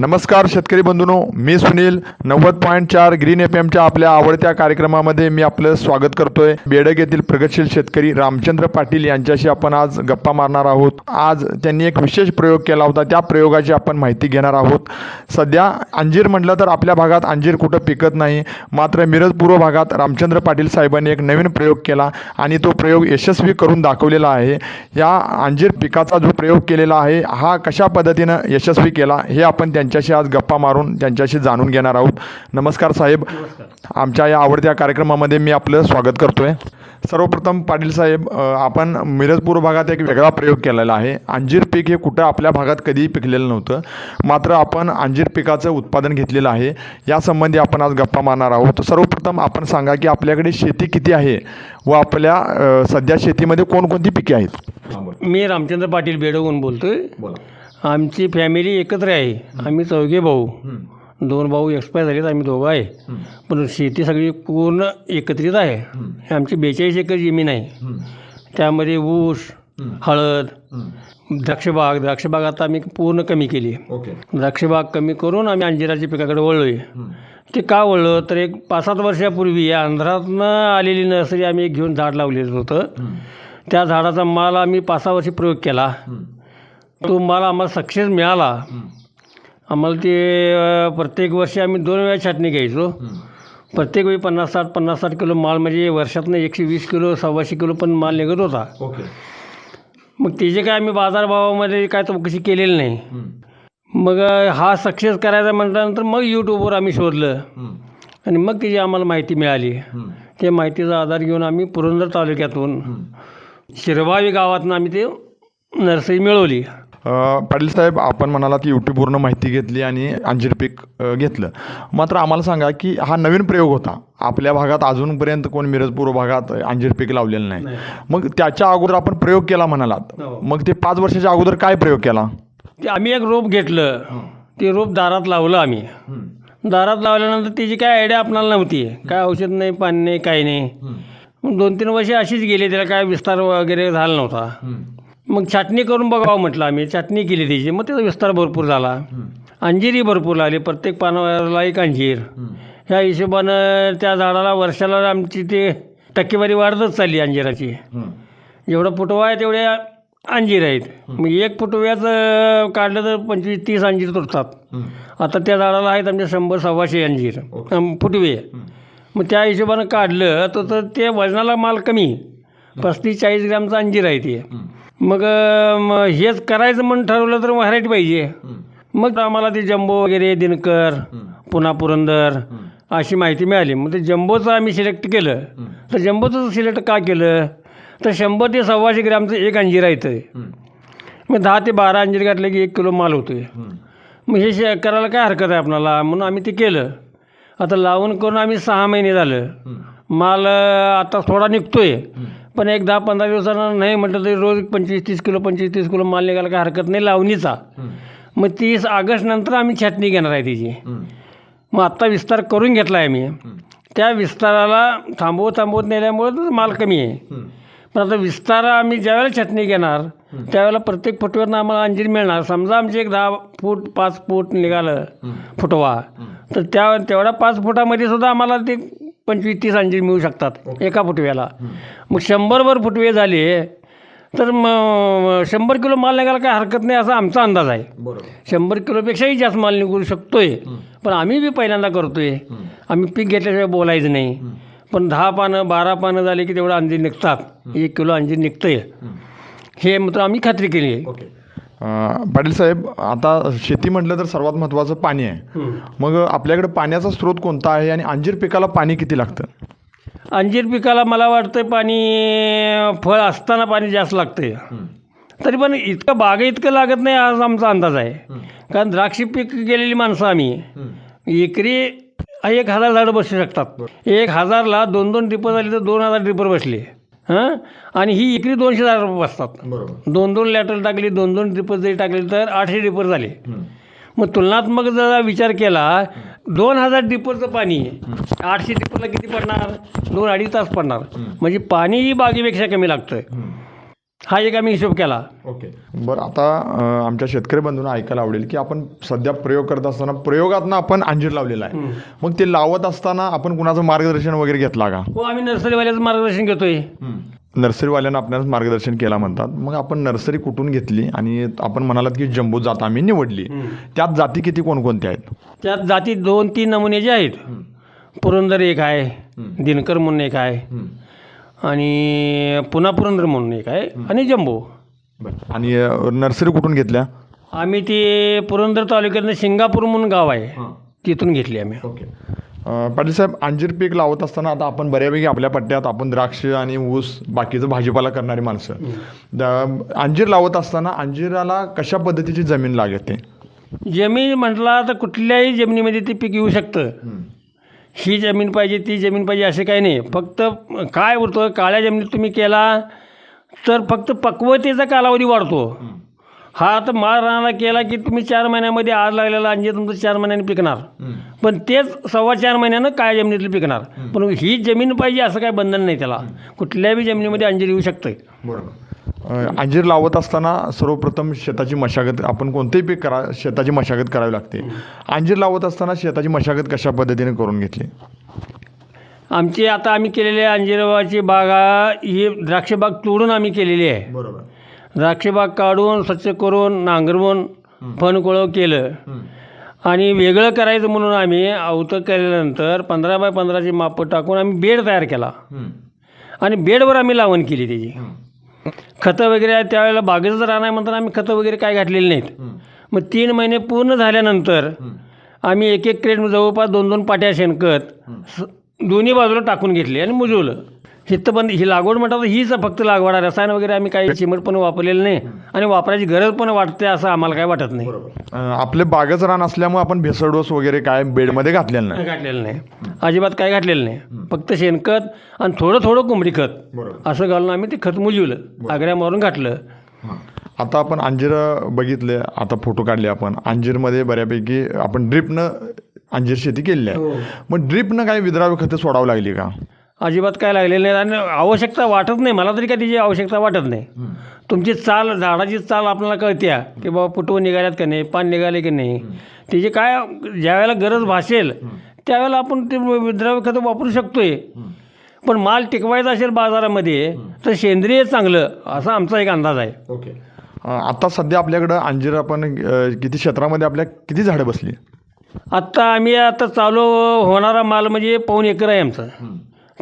नमस्कार शेतकरी बंधूनो मी सुनील. नव्वद पॉईंट चार ग्रीन एफ एमच्या आपल्या आवडत्या कार्यक्रमामध्ये मी आपलं स्वागत करतोय. बेडक येथील प्रगतशील शेतकरी रामचंद्र पाटील यांच्याशी आपण आज गप्पा मारणार आहोत. आज त्यांनी एक विशेष प्रयोग केला होता. त्या प्रयोगाची आपण माहिती घेणार आहोत. सध्या अंजीर म्हटलं तर आपल्या भागात अंजीर कुठं पिकत नाही. मात्र मिरज पूर्व भागात रामचंद्र पाटील साहेबांनी एक नवीन प्रयोग केला आणि तो प्रयोग यशस्वी करून दाखवलेला आहे. या अंजीर पिकाचा जो प्रयोग केलेला आहे हा कशा पद्धतीनं यशस्वी केला हे आपण त्यांच्याशी आज गप्पा मारून त्यांच्याशी जाणून घेणार आहोत. नमस्कार साहेब. आमच्या या आवडत्या कार्यक्रमामध्ये मी आपलं स्वागत करतोय. सर्वप्रथम पाटील साहेब आपण मिरज पूर्व भागात एक वेगळा प्रयोग केलेला आहे. अंजीर पीक हे कुठं आपल्या भागात कधीही पिकलेलं नव्हतं. मात्र आपण अंजीर पिकाचं उत्पादन घेतलेलं आहे. यासंबंधी आपण आज गप्पा मारणार आहोत. सर्वप्रथम आपण सांगा की आपल्याकडे शेती किती आहे व आपल्या सध्या शेतीमध्ये कोणकोणती पिके आहेत? मी रामचंद्र पाटील बेडगून बोलतोय. आमची फॅमिली एकत्र आहे. आम्ही चौघे भाऊ. दोन भाऊ एक्सपायर झालेत आम्ही दोघं आहे. पण शेती सगळी पूर्ण एकत्रित आहे. आमची बेचाळीस एकर जमीन आहे. त्यामध्ये ऊस हळद द्राक्षबाग द्राक्षबाग आता आम्ही पूर्ण कमी केली द्राक्षबाग कमी करून आम्ही अंजिराच्या पिकाकडे वळलो आहे ते का वळलं? तर एक पाच सात वर्षापूर्वी या आंध्रातनं आलेली नर्सरी आम्ही घेऊन झाड लावलेलं होतं. त्या झाडाचा माल आम्ही पाच सहा वर्षी प्रयोग केला. तो माल आम्हाला सक्सेस मिळाला. आम्हाला ते अं, प्रत्येक वर्षी आम्ही दोन वेळा छाटणी घ्यायचो. प्रत्येक वेळी पन्नास साठ पन्नास साठ किलो माल म्हणजे वर्षातनं एकशे वीस किलो सव्वाशे किलो पण माल निघत होता. ओके. मग त्याचे काय आम्ही बाजारभावामध्ये काय चौकशी केलेली नाही. मग अं, हा सक्सेस करायचा म्हटल्यानंतर मग यूट्यूबवर आम्ही शोधलं. आणि मग त्याची आम्हाला माहिती मिळाली. त्या माहितीचा आधार घेऊन आम्ही पुरंदर तालुक्यातून शिरवावी गावातून आम्ही ते नर्सरी मिळवली. पाटील साहेब आपण म्हणालात यूट्यूबवरून माहिती घेतली आणि अंजीर पीक घेतलं. मात्र आम्हाला सांगा की हा नवीन प्रयोग होता. आपल्या भागात अजूनपर्यंत कोण मिरज पूर्व भागात अंजीर पीक लावलेलं नाही. मग त्याच्या अगोदर आपण प्रयोग केला म्हणालात. हो. मग ते पाच वर्षाच्या अगोदर काय प्रयोग केला? ते आम्ही एक रोप घेतलं. ते रोप दारात लावलं आम्ही. दारात लावल्यानंतर त्याची काय आयडिया आपणाला नव्हती. काय औषध नाही पाणी नाही काही नाही. दोन तीन वर्षे अशीच गेली. त्याला काय विस्तार वगैरे झाला नव्हता. मग छाटणी करून बघावं म्हटलं आम्ही. छाटणी केली त्याची. मग त्याचा विस्तार भरपूर झाला. अंजीरही भरपूर लागली. प्रत्येक पानाला एक अंजीर. ह्या हिशोबानं त्या झाडाला वर्षाला आमची ते टक्केवारी वाढतच चालली अंजिराची. जेवढा फुटवा आहे तेवढे अंजीर आहेत. मग एक फुटव्याचं काढलं तर पंचवीस तीस अंजीर तुटतात. आता त्या झाडाला आहेत आमच्या शंभर सव्वाशे अंजीर. फुटवे. मग त्या हिशोबानं काढलं तर तर ते वजनाला माल कमी. पस्तीस चाळीस ग्रॅमचं अंजीर आहे ते. मग म हेच करायचं म्हणून ठरवलं तर व्हरायटी पाहिजे. मग आम्हाला ते जम्बो वगैरे दिनकर पुन्हा पुरंदर अशी माहिती मिळाली. मग ते जम्बोचं आम्ही सिलेक्ट केलं. तर जम्बोचं सिलेक्ट का केलं? तर शंभर ते सव्वाशे ग्रॅमचं एक अंजीर आहे इथं. मग दहा ते बारा अंजीर घातले की एक किलो माल होतोय. मग हे शे करायला काय हरकत आहे आपणाला? म्हणून आम्ही ते केलं. आता लावून करून आम्ही सहा महिने झालं. माल आता थोडा निघतोय. पण एक दहा पंधरा दिवसानं नाही म्हटलं तरी रोज पंचवीस तीस किलो पंचवीस तीस किलो माल निघायला काय हरकत नाही लावणीचा. मग तीस ऑगस्ट नंतर आम्ही छाटणी घेणार आहे त्याची मग आत्ता विस्तार करून घेतला आहे आम्ही त्या विस्ताराला थांबवत थांबवत नेल्यामुळे तर माल कमी आहे. पण आता विस्तार आम्ही ज्यावेळेला छटणी घेणार त्यावेळेला प्रत्येक फुटव्यानं आम्हाला अंजीर मिळणार. समजा आमचे एक दहा फूट पाच फूट निघालं फुटवा तर त्या तेवढ्या पाच फुटामध्ये सुद्धा आम्हाला ते पंचवीस तीस अंजीर मिळू शकतात एका फुटव्याला. मग शंभरभर फुटवे झाले तर मग शंभर किलो माल निघायला काय हरकत नाही असा आमचा अंदाज आहे. शंभर किलोपेक्षाही जास्त माल निघू शकतोय. पण आम्ही बी पहिल्यांदा करतोय. आम्ही पीक घेतल्याशिवाय बोलायचं नाही. पण दहा पानं बारा पानं झाले की तेवढं अंजीर निघतात. एक किलो अंजीर निघतंय. हे मात्र आम्ही खात्री केली आहे. पाटील साहेब आता शेती म्हटलं तर सर्वात महत्त्वाचं पाणी आहे. मग आपल्याकडे पाण्याचा स्रोत कोणता आहे आणि अंजीर पिकाला पाणी किती लागतं? अंजीर पिकाला मला वाटतं पाणी फळ असताना पाणी जास्त लागतंय. तरी पण इतकं बागा इतकं लागत नाही आज आमचा अंदाज आहे. कारण द्राक्ष पीक गेलेली माणसं आम्ही. एकरी एक हजार झाडं बसू शकतात. एक हजारला दोन दोन ड्रिपर झाली तर दोन हजार ड्रिपर बसले. हां? आणि ही एकरी दोनशे झाडं बसतात. बरोबर. दोन दोन लॅटर टाकली दोन दोन ड्रिपर जरी टाकले तर आठशे ड्रिपर झाले. मग तुलनात्मक जर विचार केला दोन हजार डिपरचं पाणी आठशे डिपरला किती पडणार? दोन अडीच तास पडणार. म्हणजे पाणीही बागेपेक्षा कमी लागतं हा एक आम्ही हिशोब केला. ओके. बरं आता अं, आमच्या शेतकरी बंधूंना ऐकायला आवडेल की आपण सध्या प्रयोग करत असताना प्रयोगातनं आपण अंजीर लावलेला आहे. मग ते लावत असताना आपण कुणाचं मार्गदर्शन वगैरे घेतला का? हो आम्ही नर्सरीवाल्याचं मार्गदर्शन घेतोय. नर्सरीवाल्यांना आपल्याला मार्गदर्शन केला म्हणतात. मग आपण नर्सरी कुठून घेतली? आणि आपण म्हणालात की जम्बो जात आम्ही निवडली. त्यात जाती किती कोणकोणत्या आहेत? त्यात जाती दोन तीन नमुन्याचे आहेत. पुरंदर एक आहे. दिनकर म्हणून एक आहे. आणि पुन्हा पुरंदर म्हणून एक आहे. आणि जम्बो. बरं. आणि नर्सरी कुठून घेतल्या? आम्ही ते पुरंदर तालुक्यातनं शिंगापूर म्हणून गाव आहे. तिथून घेतली आम्ही. ओके. पाटील साहेब अंजीर पीक लावत असताना आता आपण बऱ्यापैकी आपल्या पट्ट्यात आपण द्राक्ष आणि ऊस बाकीचं भाजीपाला करणारी माणसं. द- अंजीर लावत असताना अंजिराला कशा पद्धतीची जमीन लागते? जमीन म्हटला तर कुठल्याही जमिनीमध्ये ते पीक येऊ शकतं. ही जमीन पाहिजे ती जमीन पाहिजे असे काही नाही. फक्त काय होतं काळ्या जमिनीत तुम्ही केला तर फक्त पक्वतेचा कालावधी वाढतो. हा आता माळ रानाला केला की तुम्ही चार महिन्यामध्ये आज लागलेला अंजीर तुमचं चार महिन्याने पिकणार. पण तेच सव्वा चार महिन्यानं काळ्या जमिनीतलं पिकणार. पण ही जमीन पाहिजे असं काही बंधन नाही त्याला. कुठल्याही जमिनीमध्ये अंजीर येऊ शकतं बरोबर. अंजीर लावत असताना सर्वप्रथम शेताची मशागत आपण कोणतेही पीक करा शेताची मशागत करावी लागते. अंजीर लावत असताना शेताची मशागत कशा पद्धतीने करून घेतली? आमची आता आम्ही केलेली अंजिराची बागा ही द्राक्ष बाग तोडून आम्ही केलेली आहे. बरोबर. द्राक्षबाग काढून स्वच्छ करून नांगरवून फणकोळं केलं. आणि वेगळं करायचं म्हणून आम्ही अवतं केल्यानंतर पंधरा बाय पंधराची मापं टाकून आम्ही बेड तयार केला. आणि बेडवर आम्ही लावण केली त्याची. खतं वगैरे आहे त्यावेळेला बागेचं राहणार आहे म्हणताना आम्ही खतं वगैरे काय घातलेली नाहीत. मग तीन महिने पूर्ण झाल्यानंतर आम्ही एक एक क्रेट जवळपास दोन दोन पाट्या शेणखत दोन्ही बाजूला टाकून घेतले आणि मुजवलं. पण ही लागवड म्हणतात हीच फक्त लागवड आहे. रसायन वगैरे आम्ही काही चिमट पण वापरलेलं नाही आणि वापरायची गरज पण वाटते असं आम्हाला काय वाटत नाही. अं, आपले बागच रान असल्यामुळे आपण भेसळ डोस वगैरे काय बेडमध्ये घातलेलं नाही. घातलेलं नाही. अजिबात काय घातलेलं नाही. फक्त शेणखत आणि थोडं थोडं कोंबडी खत असं घालून आम्ही ते खत मुजवलं. आग्र्या मारून घातलं. आता आपण अंजीर बघितले आता फोटो काढले आपण. अंजीरमध्ये बऱ्यापैकी आपण ड्रिपनं अंजीर शेती केलेली आहे. मग ड्रिपनं काही विद्राव्य खते सोडावं लागली का? अजिबात काय लागलेलं नाही आणि आवश्यकता वाटत नाही. मला तरी काय त्याची आवश्यकता वाटत नाही. तुमची चाल झाडाची चाल आपल्याला कळत्या की बाबा फुटवून निघाल्यात का नाही पान निघाले की नाही. त्याची काय ज्यावेळेला गरज भासेल त्यावेळेला आपण ते विद्राव्य खतं वापरू शकतोय. पण माल टिकवायचा असेल बाजारामध्ये तर सेंद्रिय चांगलं असा आमचा एक अंदाज आहे. ओके. आता सध्या आपल्याकडं अंजीर आपण किती क्षेत्रामध्ये आपल्या किती झाडं बसली? आत्ता आम्ही आता चालू होणारा माल म्हणजे पाऊन एकर आहे आमचं.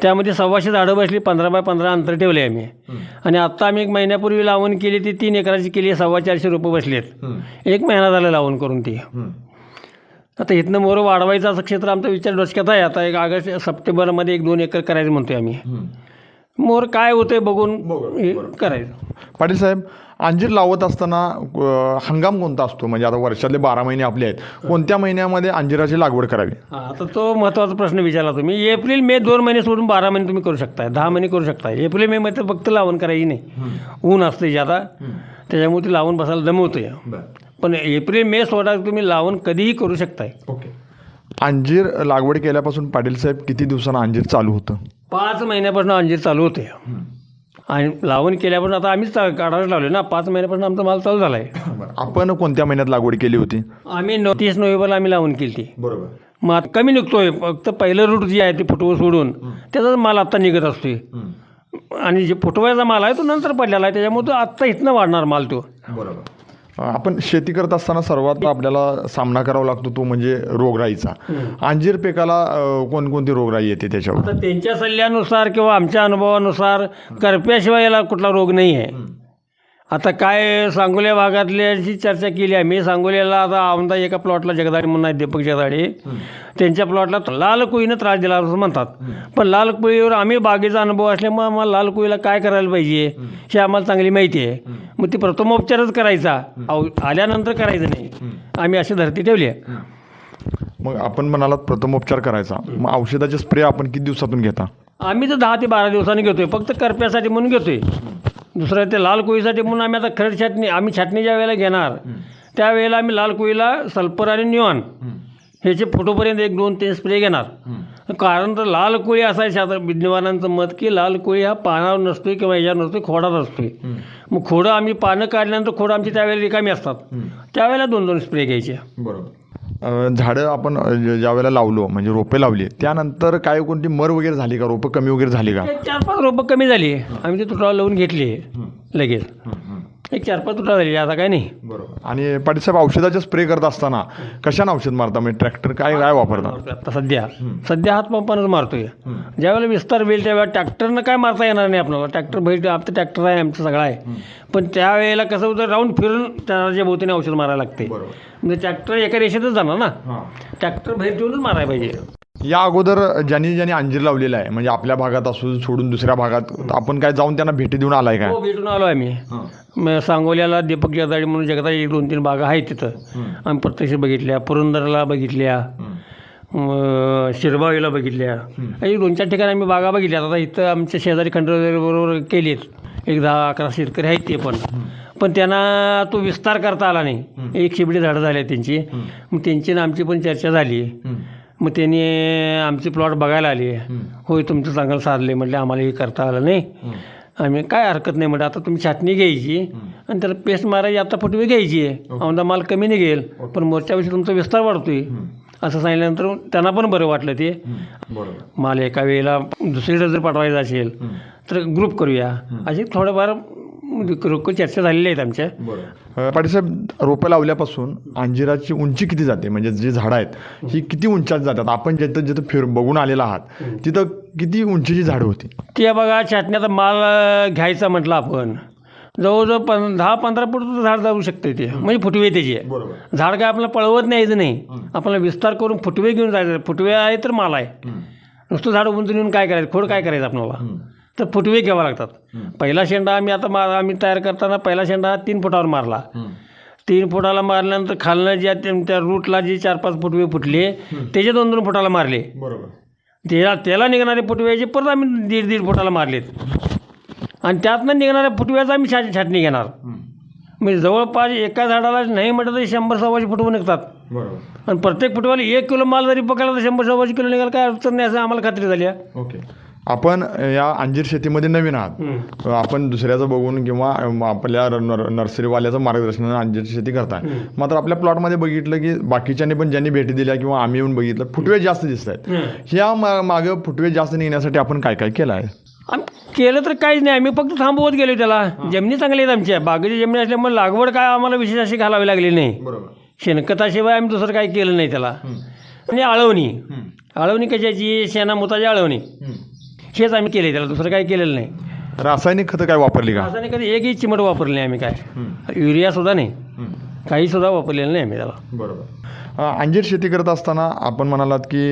त्यामध्ये सव्वाशे झाडं बसली पंधरा बाय पंधरा अंतर ठेवले आम्ही. आणि आत्ता आम्ही एक महिन्यापूर्वी लावण केली ती तीन एकराची केली आहे सव्वा चारशे रुपये बसलेत. एक महिना झाला लावण करून ती. आता इथनं मोर वाढवायचं असं क्षेत्र आमचा विचार डोसक्यात आहे. आता एक ऑगस्ट सप्टेंबरमध्ये एक दोन एकर करायचं म्हणतोय आम्ही. मोर काय होतंय बघून हे करायचं. पाटील साहेब अंजीर लावत असताना हंगाम कोणता असतो? म्हणजे आता वर्षातले बारा महिने आपले आहेत. कोणत्या महिन्यामध्ये अंजिराची लागवड करावी? हा, आता तो महत्त्वाचा प्रश्न विचारला तुम्ही. एप्रिल मे दोन महिने सोडून बारा महिने तुम्ही करू शकताय. दहा महिने करू शकताय. एप्रिल मे मध्ये फक्त लावण करायची नाही. ऊन असते ज्यादा. त्याच्यामुळे ती लावून बसायला दमवते पण एप्रिल मे सोडा तुम्ही लावण कधीही करू शकताय. ओके. अंजीर लागवड केल्यापासून पाटील साहेब किती दिवसांना अंजीर चालू होतं? पाच महिन्यापासून अंजीर चालू होते आणि लावण केल्यापासून आता आम्हीच काढायला लावले ना. पाच महिन्यापासून आमचा माल चालू झाला आहे आपण कोणत्या महिन्यात लागवड केली होती? आम्ही नो तीस नोव्हेंबरला आम्ही लावण केली ती बरोबर. मग आता कमी निघतोय. फक्त पहिलं रूट जे आहे ते फुटवं सोडून त्याचाच माल आत्ता निघत असतोय. आणि जे फुटवायचा माल आहे तो नंतर पडलेला आहे. त्याच्यामुळे तो आत्ता इथनं वाढणार माल तो. बरोबर. आपण शेती करत असताना सर्वात आपल्याला सामना करावा लागतो तो म्हणजे रोगराईचा. अंजीर पिकाला कोणकोणती रोगराई येते त्याच्यावर? त्यांच्या सल्ल्यानुसार किंवा आमच्या अनुभवानुसार करप्याशिवाय याला कुठला रोग नाही आहे आता काय सांगोल्या भागातल्याची चर्चा केली आहे. मी सांगोल्याला आता आमदार एका प्लॉटला जगदाडे म्हणून आहेत दीपक जगदाडे त्यांच्या प्लॉटला लाल कोळीनं त्रास दिला असं म्हणतात. पण लाल कोळीवर आम्ही बागेचा अनुभव असल्यामुळे आम्हाला लाल कोळीला काय करायला पाहिजे हे आम्हाला चांगली माहिती आहे. मग ती प्रथमोपचारच करायचा. आव- आल्यानंतर करायचं नाही. आम्ही अशी धरती ठेवली आहे. मग आपण म्हणालात प्रथमोपचार करायचा. मग औषधाचे स्प्रे आपण किती दिवसातून घेता? आम्ही तर दहा ते बारा दिवसांनी घेतोय. फक्त करप्यासाठी म्हणून घेतोय. दुसरं ते लाल कोळीसाठी म्हणून आम्ही आता खरड छाटणी आम्ही छाटणी ज्या वेळेला घेणार त्यावेळेला आम्ही लाल कोळीला सल्फर आणि न्यूऑन ह्याचे फोटोपर्यंत एक दोन तीन स्प्रे घेणार. कारण तर लाल कोळी असा शास्त्र विद्यमानांचं मत की लाल कोळी हा पानावर नसतोय किंवा ह्याच्यावर नसतोय खोडात असतोय. मग खोडं आम्ही पानं काढल्यानंतर खोडं आमची त्यावेळेला रिकामी असतात. त्यावेळेला दोन दोन स्प्रे घ्यायचे. बरोबर. झाडं आपण अ, ज- ज्या वेळेला लावलो म्हणजे रोपे लावली त्यानंतर काय कोणती मर वगैरे झाली का? रोपं कमी वगैरे झाली का? चार पाच रोपं कमी झाली. आम्ही ते तुटाला लावून घेतली लगेच. एक चार पाच तुटा झाली आता काय नाही. बरोबर. आणि पाटील साहेब औषधाचे स्प्रे करत असताना कशानं औषध मारता? म्हणजे ट्रॅक्टर काय काय वापरता? आता सध्या. सध्या हात पंपानंच मारतोय ज्यावेळेला विस्तार होईल त्यावेळेला ट्रॅक्टरनं काय मारता येणार नाही आपल्याला. ट्रॅक्टर भेट आपलं ट्रॅक्टर आहे आमचं सगळं आहे. पण त्यावेळेला कसं होतं राऊंड फिरून त्याच्या भोवतीने औषध मारायला लागते. म्हणजे ट्रॅक्टर एका रेषेतच जाणार ना. ट्रॅक्टर बाहेर ठेवूनच मारायला पाहिजे. या अगोदर ज्यांनी ज्यांनी अंजीर लावलेला आहे म्हणजे आपल्या भागात असू सोडून दुसऱ्या भागात आपण काय जाऊन त्यांना भेटी देऊन आलाय काय? हो भेटून आलो आम्ही. सांगोल्याला दीपक जगदाळी म्हणून जगदा एक दोन तीन बागा आहेत तिथं. आम्ही प्रत्यक्ष बघितल्या पुरंदरला बघितल्या मग शिरबावीला बघितल्या. एक दोन चार ठिकाणी आम्ही बागा बघितल्या. आता इथं आमच्या शेजारी बरोबर केलीत. एक दहा अकरा शेतकरी आहेत ते पण. पण त्यांना तो विस्तार करता आला नाही. एक शिबडी झाडं झाली त्यांची. मग त्यांची आणि आमची पण चर्चा झाली. मग त्यांनी आमचे प्लॉट बघायला आले. होय तुमचं चांगलं साधले म्हटले आम्हाला हे करता आलं नाही. आम्ही काय हरकत नाही म्हटलं आता तुम्ही छाटणी घ्यायची आणि त्याला पेस्ट मारायची आता फुटवी घ्यायची. आहे औंधा माल कमी निघेल पण मोर्चाविषयी तुमचा विस्तार वाढतोय. असं सांगितल्यानंतर त्यांना पण बरं वाटलं ते. माल एका वेळेला दुसरीकडे जर पाठवायचा असेल तर ग्रुप करूया. अशी थोडंफार रोख चर्चा झालेल्या आहेत आमच्या. अ, पाटील साहेब रोपं लावल्यापासून अंजिराची उंची किती जाते? म्हणजे जी झाडं आहेत ही किती उंचात जातात? आपण जिथं जिथं फिर बघून आलेला आहात तिथं किती उंचीची झाडं होती? ते बघा छाटण्याचा माल घ्यायचा म्हटलं आपण. जवळजवळ पं दहा पंधरा फूट झाड जाऊ शकते ते. म्हणजे फुटवे त्याचे. झाड काय आपल्याला पळवत न्यायचं नाही. आपल्याला विस्तार करून फुटवे घेऊन जायचं. फुटवे आहे तर माल आहे. नुसतं झाड उंच नेऊन काय करायचं? खोड काय करायचं आपल्याला? तर फुटवे घ्यावा लागतात. पहिला शेंडा आम्ही आता मार आम्ही तयार करताना पहिला शेंडा हा तीन फुटावर मारला. तीन फुटाला मारल्यानंतर खालनं ज्या त्या- रूटला जे चार पाच फुटवे फुटले त्याचे दोन दोन फुटाला मारले. त्याला त्याला निघणारे फुटव्याचे परत आम्ही दीड दीड फुटाला मारलेत. आणि त्यातनं निघणाऱ्या फुटव्याचा आम्ही छाट छाटणी घेणार. म्हणजे जवळपास एका झाडाला नाही म्हटलं तरी शंभर सव्वाशे फुटवं निघतात. आणि प्रत्येक फुटव्याला एक किलो माल जरी पकडला तर शंभर सव्वाशे किलो निघाल काय अडचण नाही असं आम्हाला खात्री झाली आहे. ओके. आपण या अंजीर शेतीमध्ये नवीन आहात. आपण दुसऱ्याचं बघून किंवा आपल्या नर्सरीवाल्याचं मार्गदर्शनानं अंजीर शेती करताय. मात्र आपल्या प्लॉटमध्ये बघितलं की बाकीच्यांनी पण ज्यांनी भेटी दिल्या किंवा आम्ही येऊन बघितलं फुटवे जास्त दिसत आहेत ह्या मागं फुटवे जास्त निघण्यासाठी आपण काय काय केलं आहे? केलं तर काहीच नाही. आम्ही फक्त थांबवत गेलो त्याला. जमिनी चांगल्या आहेत आमच्या. बागेची जमिनी असल्यामुळे लागवड काय आम्हाला विशेष अशी घालावी लागली नाही. शेणखताशिवाय आम्ही दुसरं काही केलं नाही त्याला. आणि आळवणी. आळवणी कशाची? शेणामुताची आळवणी. हेच आम्ही केले त्याला दुसरं काही केलेलं नाही. रासायनिक खतं काय वापरली का? नाही कधी एकही चिमट वापरली नाही आम्ही काय. युरिया सुद्धा नाही. काही सुद्धा वापरलेलं नाही आम्ही त्याला. बरोबर. अंजीर शेती करत असताना आपण म्हणालात की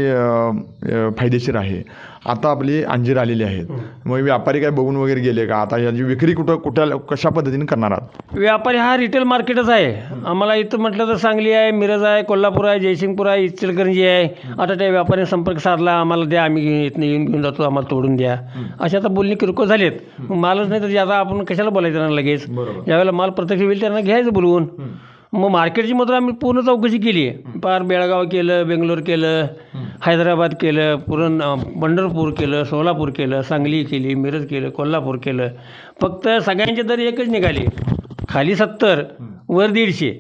फायदेशीर आहे. आता आपली अंजीर आलेली आहेत. मग व्यापारी काय बघून वगैरे गेले का? आता याची विक्री कुठं कुठल्या कशा पद्धतीने करणार आहात? व्यापारी हा रिटेल मार्केटच आहे. आम्हाला इथं म्हटलं तर सांगली आहे मिरज आहे कोल्हापूर आहे जयसिंगपूर आहे इचलकरंजी आहे. आता त्या व्यापाऱ्याने संपर्क साधला आम्हाला द्या आम्ही घेऊन इथनं येऊन घेऊन जातो आम्हाला तोडून द्या. अशा आता बोलणी किरकोळ झालेत. मालच नाही तर आता आपण कशाला बोलायचं त्यांना लगेच? ज्यावेळेला माल प्रत्यक्ष होईल त्यांना घ्यायचं बोलवून. मग मार्केटची मात्र आम्ही पूर्ण चौकशी केली. आहे पार बेळगाव केलं बेंगलोर केलं हैदराबाद केलं पुरण पंढरपूर केलं सोलापूर केलं सांगली केली मिरज केलं कोल्हापूर केलं. फक्त सगळ्यांचे दर एकच निघाले. खाली सत्तर वर दीडशे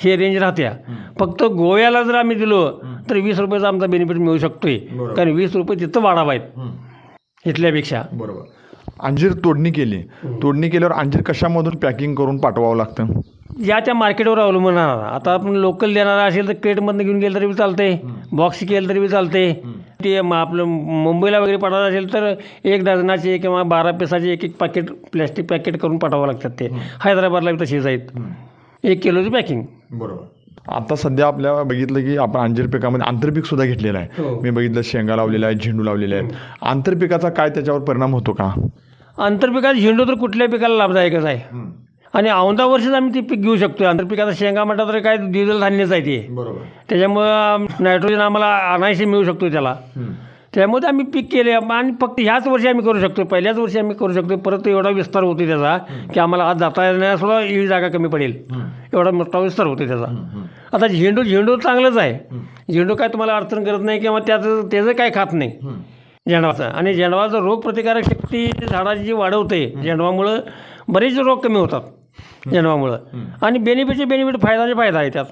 हे रेंज राहत्या. फक्त गोव्याला जर आम्ही दिलो तर वीस रुपयाचा आमचा बेनिफिट मिळू शकतोय. कारण वीस रुपये तिथं वाढावा आहेत. इथल्यापेक्षा. बरोबर. अंजीर तोडणी केली. तोडणी केल्यावर अंजीर कशामधून पॅकिंग करून पाठवावं लागतं? या त्या मार्केटवर अवलंबून राहणार. आता आपण लोकल देणारा असेल तर क्रेटमधनं घेऊन गेलं तरी बी चालते बॉक्स केलं तरी बी चालते ते म- आपलं मुंबईला वगैरे पाठवायचं असेल तर एक डझनाचे किंवा बारा पिसाचे एक एक पॅकेट प्लॅस्टिक पॅकेट करून पाठवावं लागतात ते. हैदराबादला बी तसेच आहेत. एक किलोची पॅकिंग बरोबर. आता सध्या आपल्या बघितलं की आपण अंजीर पिकामध्ये आंतरपीक सुद्धा घेतलेलं आहे. हो. मी बघितलं शेंगा लावलेला आहे झेंडू लावलेले आहेत. आंतरपिकाचा काय त्याच्यावर परिणाम होतो का? आंतरपिकात झेंडू तर कुठल्या पिकाला लाभदायकच आहे आणि औंदा वर्षीच आम्ही ते पीक घेऊ शकतो आंतरपिकाचा शेंगा म्हटलं तर काय द्विदल धान्यच आहे ते. बरोबर. त्याच्यामुळं नायट्रोजन आम्हाला आणायशी मिळू शकतो त्याला. त्यामुळे आम्ही पीक केले. आणि फक्त ह्याच वर्षी आम्ही करू शकतो पहिल्याच वर्षी आम्ही करू शकतो परत एवढा विस्तार होतो त्याचा की आम्हाला आज जाता येण्यासुद्धा ही जागा कमी पडेल. एवढा मोठा विस्तार होतो त्याचा. आता झेंडू झेंडू चांगलंच आहे. झेंडू काय तुम्हाला अडचण करत नाही किंवा त्याचं त्याचं काय खात नाही. झेंडवाचं. आणि झेंडवाचं रोगप्रतिकारक शक्ती झाडाची जी वाढवते झेंडवामुळं बरेच रोग कमी होतात झेंडवामुळं. आणि बेनिफिटचे बेनिफिट फायदाचे फायदा आहे त्यात.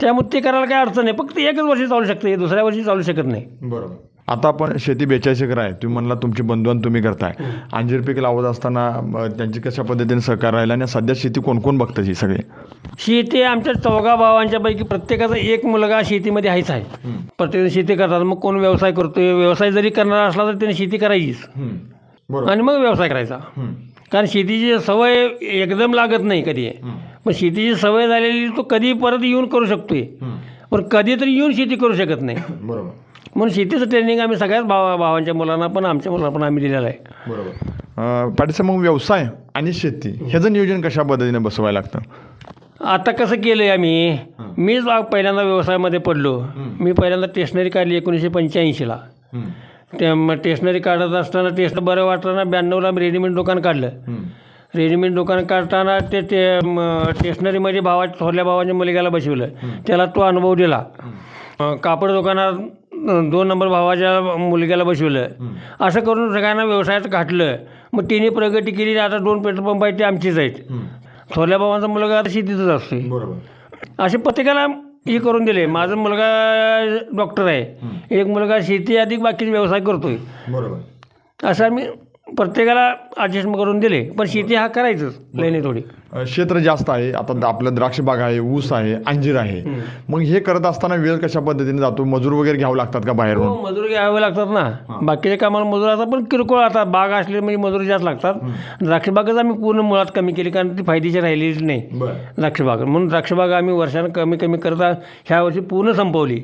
त्यामुळे ते करायला काय अडचण नाही. फक्त एकच वर्षी चालू शकते दुसऱ्या वर्षी चालू शकत नाही. बरोबर. आता आपण शेती बेचाळीस एकर आहे. तुम्ही म्हणला तुमची बंधू आणि तुम्ही करताय. अंजीर पीक लावत असताना अ, त्यांची कशा पद्धतीने सहकार राहिला आणि सध्या शेती कोण कोण बघतं ही सगळे? शेती आमच्या चौघा भावांच्यापैकी प्रत्येकाचा एक मुलगा शेतीमध्ये आहेच आहे. प्रत्येक शेती करतात. मग कोण व्यवसाय करतोय? व्यवसाय जरी करणार असला तर त्याने शेती करायचीच. बरोबर. आणि मग व्यवसाय करायचा. कारण शेतीची सवय एकदम लागत नाही कधी. पण शेतीची सवय झालेली तो कधी परत येऊन करू शकतोय? पण कधीतरी येऊन शेती करू शकत नाही. बरोबर. म्हणून शेतीचं ट्रेनिंग आम्ही सगळ्याच भावा भावांच्या मुलांना पण आमच्या मुलांना पण आम्ही दिलेलं आहे. बरोबर. पाटील साहेब मग व्यवसाय आणि शेती ह्याचं नियोजन कशा पद्धतीने बसवायला लागतं? आता कसं केलं आहे आम्ही मीच आ- पहिल्यांदा व्यवसायामध्ये पडलो. मी पहिल्यांदा स्टेशनरी काढली एकोणीसशे पंच्याऐंशीला ते मग स्टेशनरी काढत असताना टेस्ट बरं वाटलं ना ब्याण्णवला मी रेडीमेड दुकान काढलं. रेडीमेड दुकान काढताना ते ते म- स्टेशनरीमध्ये भावा थोरल्या भावाच्या मुलग्याला बसवलं. त्याला तो अनुभव दिला. अं, कापड दुकानात दोन नंबर भावाच्या मुलग्याला बसवलं. असं करून सगळ्यांना व्यवसायात घातलं. मग तिने प्रगती केली आता दोन पेट्रोल पंप आहेत ते आमचेच आहेत. थोरल्या भावांचा मुलगा आता शेतीतच असतोय. बरोबर. असे प्रत्येकाला हे करून दिले. माझा मुलगा डॉक्टर आहे. एक मुलगा शेती अधिक बाकीचे व्यवसाय करतोय. बरोबर. असं आम्ही प्रत्येकाला ॲडजस्टमेंट करून दिले पण शेती हा करायचंच लय थोडी. क्षेत्र जास्त आहे आता आपलं द्राक्ष बाग आहे ऊस आहे अंजीर आहे. मग हे करत असताना वेळ कशा पद्धतीने जातो? मजूर वगैरे घ्यावं लागतात का बाहेरून? हो मजूर घ्यावे लागतात ना. बाकीच्या कामाला मजूर असतात पण किरकोळ आता बाग असले म्हणजे मजूर जास्त लागतात. द्राक्ष बागच आम्ही पूर्ण मुळात कमी केली कारण ती फायदेशीर राहिलेलीच नाही. द्राक्षबाग म्हणून द्राक्षबाग आम्ही वर्षानं कमी कमी करता ह्या वर्षी पूर्ण संपवली.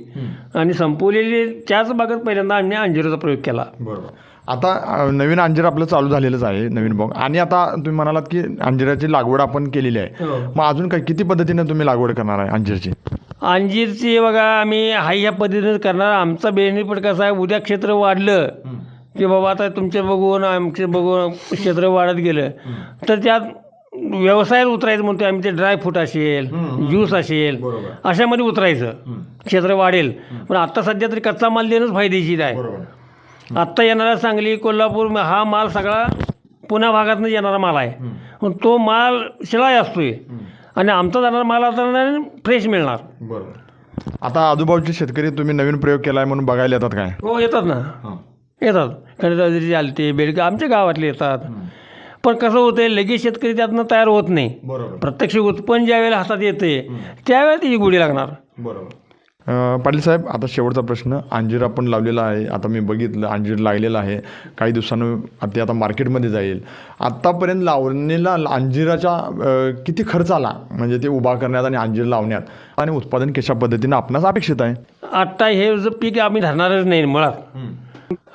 आणि संपवलेली त्याच बागेत पहिल्यांदा आम्ही अंजिराचा प्रयोग केला. बरोबर. आता नवीन अंजीर आपलं चालू झालेलंच आहे नवीन बाग आणि आता तुम्ही म्हणालात की अंजिराची लागवड आपण केलेली आहे. मग अजून काय किती पद्धतीने तुम्ही लागवड करणार आहे अंजीरची? अंजीरची बघा आम्ही हाय ह्या पद्धतीने करणार. आमचा बेनिफिट कसा आहे उद्या क्षेत्र वाढलं की बाबा आता तुमचे बघून आमचे बघून क्षेत्र वाढत गेलं. तर त्यात व्यवसायात उतरायचं म्हणतो आम्ही ते ड्रायफ्रूट असेल ज्यूस असेल अशामध्ये उतरायचं. क्षेत्र वाढेल. पण आत्ता सध्या तरी कच्चा माल देणंच फायदेशीर आहे. आत्ता येणारा सांगली कोल्हापूर हा माल सगळा पुण्या भागातनं येणारा माल आहे. पण तो माल शिळाय असतोय. आणि आमचा जाणारा माल आता फ्रेश मिळणार. बरोबर. आता आजूबाजूचे शेतकरी तुम्ही नवीन प्रयोग केलाय म्हणून बघायला येतात काय? हो येतात ना. येतात. खरेदी आलते बेडके आमच्या गावातले येतात. पण कसं होतंय लगेच शेतकरी त्यातनं तयार होत नाही. बरोबर. प्रत्यक्ष उत्पन्न ज्या वेळेला हातात येते त्यावेळेला त्याची गुढी लागणार. बरोबर. पाटील साहेब आता शेवटचा प्रश्न. अंजीर आपण लावलेला आहे. आता मी बघितलं अंजीर लागलेलं आहे. काही दिवसानं ते आता मार्केटमध्ये जाईल. आत्तापर्यंत लावणीला अंजिराच्या किती खर्च आला? म्हणजे ते उभा करण्यात आणि अंजीर लावण्यात आणि उत्पादन कशा पद्धतीनं आपणास अपेक्षित आहे? आत्ता हे जर पीक आम्ही धरणारच नाही मुळात.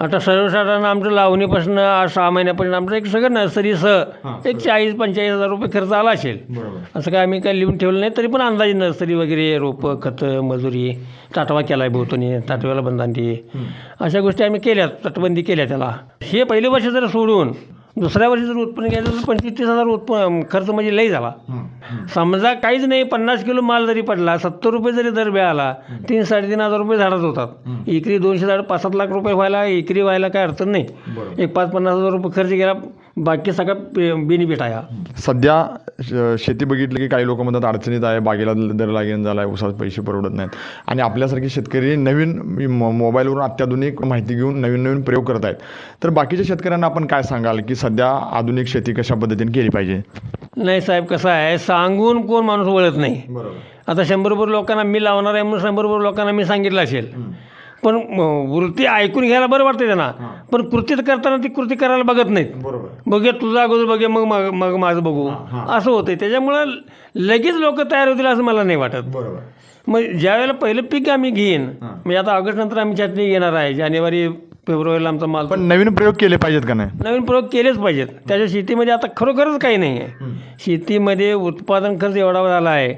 आता सर्वसाधारण आमचं लावणीपासून आज सहा महिन्यापासून आमचं एक सगळं नर्सरीसह एक चाळीस पंचेचाळीस हजार रुपये खर्च आला असेल. असं काय आम्ही काय लिहून ठेवलं नाही तरी पण अंदाजे नर्सरी वगैरे रोपं खतं मजुरी ताटवा केला आहे भोवतणी ताटव्याला बंधांती. अशा गोष्टी आम्ही केल्या तटबंदी केल्या त्याला. हे पहिल्या वर्षी जर सोडून दुसऱ्या वर्षी जर उत्पन्न घ्यायचं तर पंचवीस तीस हजार उत्पन्न खर्च म्हणजे लई झाला. समजा काहीच नाही पन्नास किलो माल जरी पडला सत्तर रुपये जरी दर मिळाला तीन साडेतीन हजार रुपये झाडात होतात. एकरी दोनशे झाड पाच सात लाख रुपये व्हायला एकरी व्हायला काय अडचण नाही. एक पाच पन्नास हजार रुपये खर्च केला बाकी सगळा बेनिफिट आहे. सध्या शेती बघितली की काही लोक म्हणतात अडचणीत आहे बागेला दर लागेन झाला आहे उसात पैसे परवडत नाहीत. आणि आपल्यासारखे शेतकरी नवीन मो- मोबाईलवरून अत्याधुनिक माहिती घेऊन नवीन नवीन प्रयोग करत आहेत. तर बाकीच्या शेतकऱ्यांना आपण काय सांगाल की सध्या आधुनिक शेती कशा पद्धतीने केली पाहिजे? नाही साहेब कसं आहे सांगून कोण माणूस वळत नाही. बरोबर. आता शंभर रुपये लोकांना मी लावणार आहे म्हणून शंभर रुपये लोकांना मी सांगितलं असेल. पण वृत्ती ऐकून घ्यायला बरं वाटतं त्यांना. पण कृती करताना ती कृती करायला बघत नाहीत. बरोबर. बघूया तुझं अगोदर बघूया मग मग मग माझं बघू. असं होतंय. त्याच्यामुळं लगेच लोक तयार होतील असं मला नाही वाटत. बरोबर. मग ज्या वेळेला पहिलं पीक आम्ही घेईन म्हणजे आता ऑगस्ट नंतर आम्ही चटणी घेणार आहे. जानेवारी फेब्रुवारीला आमचा माल पण नवीन प्रयोग केले पाहिजेत का नाही? नवीन प्रयोग केलेच पाहिजेत. त्याच्या शेतीमध्ये आता खरोखरच काही नाही आहे शेतीमध्ये उत्पादन खर्च एवढा झाला आहे.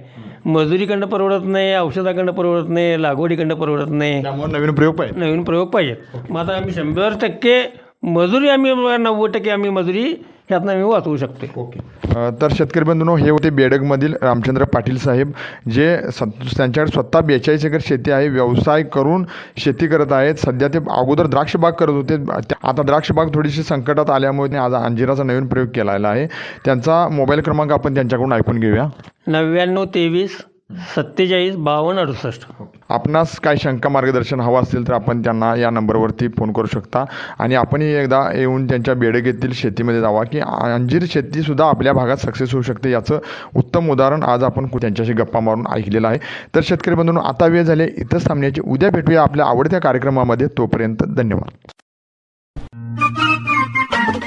मजुरीकडनं परवडत नाही औषधाकडनं परवडत नाही लागवडीकडनं परवडत नाही. त्यामुळे नवीन प्रयोग पाहिजे. नवीन प्रयोग पाहिजेत. मग आता आम्ही शंभर टक्के मजुरी आम्ही नव्वद टक्के आम्ही मजुरी ह्यातनं आम्ही वाचवू शकतो ओके. तर शेतकरी बंधूंनो हे होते बेडगमधील रामचंद्र पाटील साहेब जे सत त्यांच्याकडे स्वतः बेचाळीस एकर शेती आहे व्यवसाय करून शेती करत आहेत. सध्या ते अगोदर द्राक्ष बाग करत होते. आता द्राक्ष बाग थोडीशी संकटात आल्यामुळे त्यांनी आज अंजिराचा नवीन प्रयोग केलेला आहे. त्यांचा मोबाईल क्रमांक आपण त्यांच्याकडून ऐकून घेऊया. नव्याण्णव तेवीस सत्तेचाळीस बावन्न अडुसष्ट. आपणास काही शंका मार्गदर्शन हवं असेल तर आपण त्यांना या नंबरवरती फोन करू शकता. आणि आपणही एकदा येऊन त्यांच्या बेडग येथील शेतीमध्ये जावा की अंजीर शेतीसुद्धा आपल्या भागात सक्सेस होऊ शकते याचं उत्तम उदाहरण आज आपण कु- त्यांच्याशी गप्पा मारून ऐकलेलं आहे. तर शेतकरी बंधूंनो आता वेळ झाले इथंच थांबण्याची. उद्या भेटूया आपल्या आवडत्या कार्यक्रमामध्ये. तोपर्यंत धन्यवाद.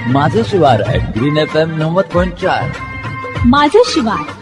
माझं शिवार ग्रीन एफ एम नव्वद पॉईंट चार. माझं शिवार.